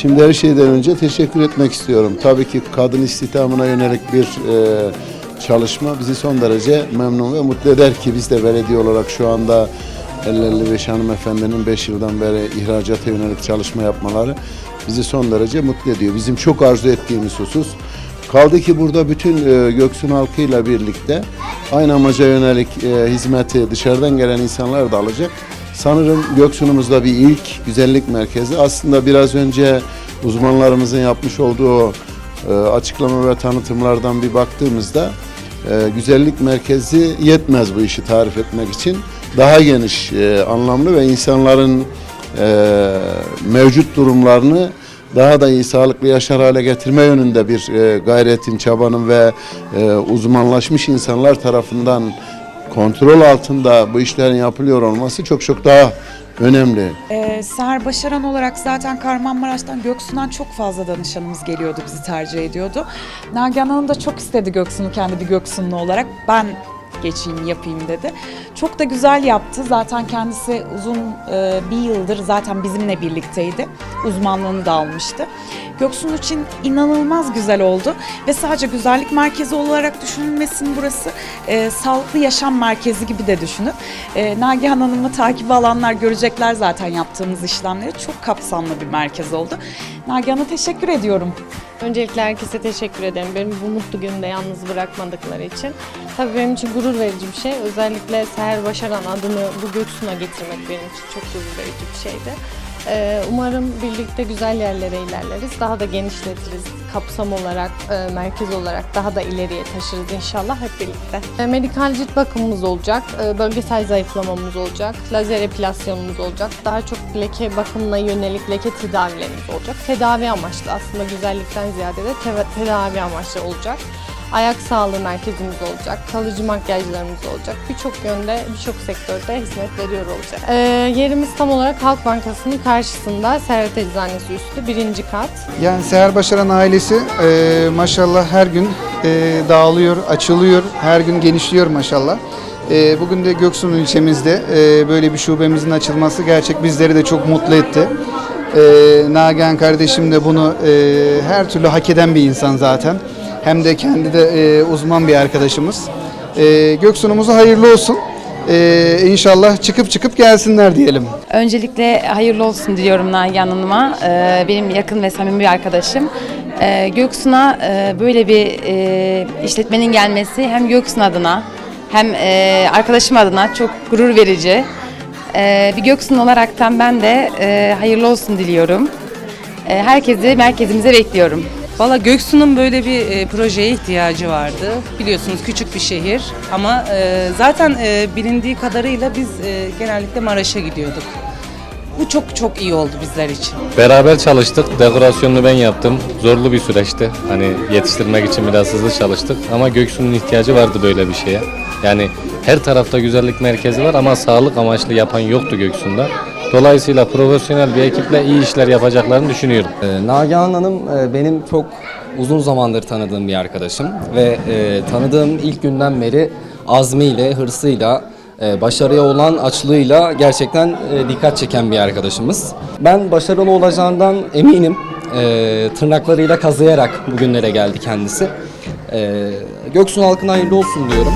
Şimdi her şeyden önce teşekkür etmek istiyorum. Tabii ki kadın istihdamına yönelik bir e, çalışma bizi son derece memnun ve mutlu eder ki biz de belediye olarak şu anda 50-55 hanımefendinin 5 yıldan beri ihracata yönelik çalışma yapmaları bizi son derece mutlu ediyor. Bizim çok arzu ettiğimiz husus. Kaldı ki burada bütün e, Göksun halkıyla birlikte aynı amaca yönelik e, hizmeti dışarıdan gelen insanlar da alacak. Sanırım Göksun'umuzda bir ilk güzellik merkezi. Aslında biraz önce uzmanlarımızın yapmış olduğu e, açıklama ve tanıtımlardan bir baktığımızda e, güzellik merkezi yetmez bu işi tarif etmek için. Daha geniş e, anlamlı ve insanların mevcut durumlarını daha da iyi sağlıklı yaşar hale getirme yönünde bir gayretin, çabanın ve uzmanlaşmış insanlar tarafından kontrol altında bu işlerin yapılıyor olması çok çok daha önemli. Ee, Seher Başaran olarak zaten Kahramanmaraş'tan Göksu'dan çok fazla danışanımız geliyordu, bizi tercih ediyordu. Nagihan Hanım da çok istedi Göksu'nu kendi bir Göksunlu olarak. Ben geçeyim yapayım dedi. Çok da güzel yaptı. Zaten kendisi uzun e, bir yıldır zaten bizimle birlikteydi. Uzmanlığını da almıştı. Göksun için inanılmaz güzel oldu ve sadece güzellik merkezi olarak düşünülmesin burası. E, sağlıklı yaşam merkezi gibi de düşünün. E, Nagihan Hanım'ı takip alanlar görecekler zaten yaptığımız işlemleri. Çok kapsamlı bir merkez oldu. Nagihan'a teşekkür ediyorum. Öncelikle herkese teşekkür ederim. Beni bu mutlu günde yalnız bırakmadıkları için. Tabii benim için gurur verici bir şey. Özellikle Seher Başaran adını bu Göksun'a getirmek benim için çok gurur verici bir şeydi. Ee, umarım birlikte güzel yerlere ilerleriz. Daha da genişletiriz. Kapsam olarak, e, merkez olarak daha da ileriye taşırız inşallah hep birlikte. E, medikal cilt bakımımız olacak. e, bölgesel zayıflamamız olacak. Lazer epilasyonumuz olacak. Daha çok leke bakımına yönelik leke tedavilerimiz olacak. Tedavi amaçlı aslında güzellikten ziyade de te- tedavi amaçlı olacak. Ayak sağlığı merkezimiz olacak, kalıcı makyajlarımız olacak. Birçok yönde, birçok sektörde hizmet veriyor olacak. Ee, yerimiz tam olarak Halk Bankası'nın karşısında Servet Eczanesi üstü birinci kat. Yani Seher Başaran ailesi e, maşallah her gün e, dağılıyor, açılıyor, her gün genişliyor maşallah. E, bugün de Göksun ilçemizde e, böyle bir şubemizin açılması gerçek bizleri de çok mutlu etti. E, kardeşim de bunu e, her türlü hak eden bir insan zaten. Hem de kendi de e, uzman bir arkadaşımız. E, Göksun'umuza hayırlı olsun. E, inşallah çıkıp çıkıp gelsinler diyelim. Öncelikle hayırlı olsun diliyorum Nagihan Hanım'a. Ee, benim yakın ve samimi bir arkadaşım. Ee, Göksun'a e, böyle bir e, işletmenin gelmesi hem Göksun adına hem e, arkadaşım adına çok gurur verici. Ee, bir Göksun olaraktan ben de e, hayırlı olsun diliyorum. E, herkesi merkezimize bekliyorum. Valla Göksu'nun böyle bir e, projeye ihtiyacı vardı. Biliyorsunuz küçük bir şehir ama e, zaten e, bilindiği kadarıyla biz e, genellikle Maraş'a gidiyorduk. Bu çok çok iyi oldu bizler için. Beraber çalıştık. Dekorasyonunu ben yaptım. Zorlu bir süreçti. Hani yetiştirmek için biraz hızlı çalıştık. Ama Göksu'nun ihtiyacı vardı böyle bir şeye. Yani her tarafta güzellik merkezi var ama sağlık amaçlı yapan yoktu Göksu'nda. Dolayısıyla profesyonel bir ekiple iyi işler yapacaklarını düşünüyorum. Ee, Nagihan Hanım e, benim çok uzun zamandır tanıdığım bir arkadaşım ve e, tanıdığım ilk günden beri azmiyle, hırsıyla, e, başarıya olan açlığıyla gerçekten e, dikkat çeken bir arkadaşımız. Ben başarılı olacağından eminim. E, tırnaklarıyla kazıyarak bugünlere geldi kendisi. E, Göksun halkına hayırlı olsun diyorum.